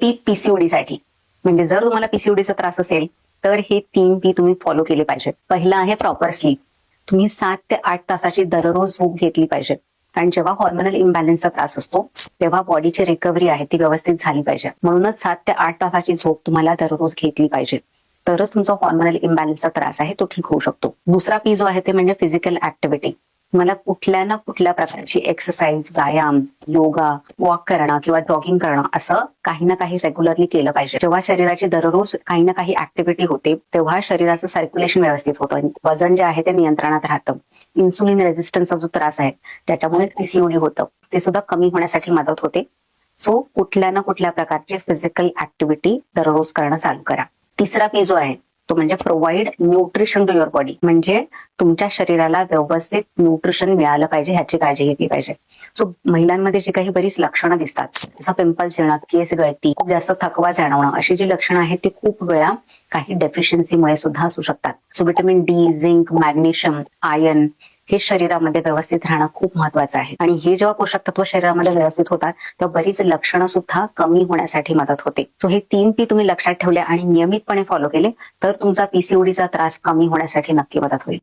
P PCOD साठी. म्हणजे जर तुम्हाला पीसीओडीचा त्रास असेल तर हे तीन पी तुम्ही फॉलो केले पाहिजेत. पहिलं आहे प्रॉपर स्लीप तुम्ही सात ते आठ तासाची दररोज झोप घेतली पाहिजे कारण जेव्हा हॉर्मोनल इम्बॅलन्सचा त्रास असतो तेव्हा बॉडीची रिकव्हरी आहे ती व्यवस्थित झाली पाहिजे. म्हणूनच सात ते आठ तासाची झोप तुम्हाला दररोज घेतली पाहिजे. तरच तुमचा हॉर्मोनल इम्बॅलन्सचा त्रास आहे तो ठीक होऊ शकतो. दुसरा पी जो आहे ते म्हणजे फिजिकल ऍक्टिव्हिटी मला कुठल्या ना कुठल्या प्रकारची एक्सरसाइज व्यायाम योगा वॉक करणं किंवा जॉगिंग करणं असं काही ना काही रेग्युलरली केलं पाहिजे. जेव्हा शरीराची दररोज काही ना काही ऍक्टिव्हिटी होते तेव्हा शरीराचं सर्क्युलेशन व्यवस्थित होतं. वजन जे आहे ते नियंत्रणात राहतं. इन्सुलिन रेझिस्टन्सचा जो त्रास आहे त्याच्यामुळे पीसीओडी होतं. ते सुद्धा कमी होण्यासाठी मदत होते. सो कुठल्या ना कुठल्या प्रकारची फिजिकल ऍक्टिव्हिटी दररोज करणं चालू करा. तिसरा पी जो आहे तो म्हणजे provide nutrition to your body म्हणजे तुमच्या शरीराला व्यवस्थित न्यूट्रिशन मिळालं पाहिजे ह्याची काळजी घेतली पाहिजे. सो महिलांमध्ये जी काही बरीच लक्षणं दिसतात. जसं पिंपल्स येणं केस गळती खूप जास्त थकवा जाणवणं अशी जी लक्षणं आहेत ती खूप वेळा काही डेफिशियन्सीमुळे सुद्धा असू शकतात. So vitamin D zinc magnesium iron हे शरीरामध्ये व्यवस्थित राहणं खूप महत्वाचं आहे. आणि हे जेव्हा पोषक तत्व शरीरामध्ये व्यवस्थित होतात तेव्हा बरीच लक्षणं सुद्धा कमी होण्यासाठी मदत होते. सो हे तीन पी तुम्ही लक्षात ठेवले आणि नियमितपणे फॉलो केले तर तुमचा पीसीओडीचा त्रास कमी होण्यासाठी नक्की मदत होईल.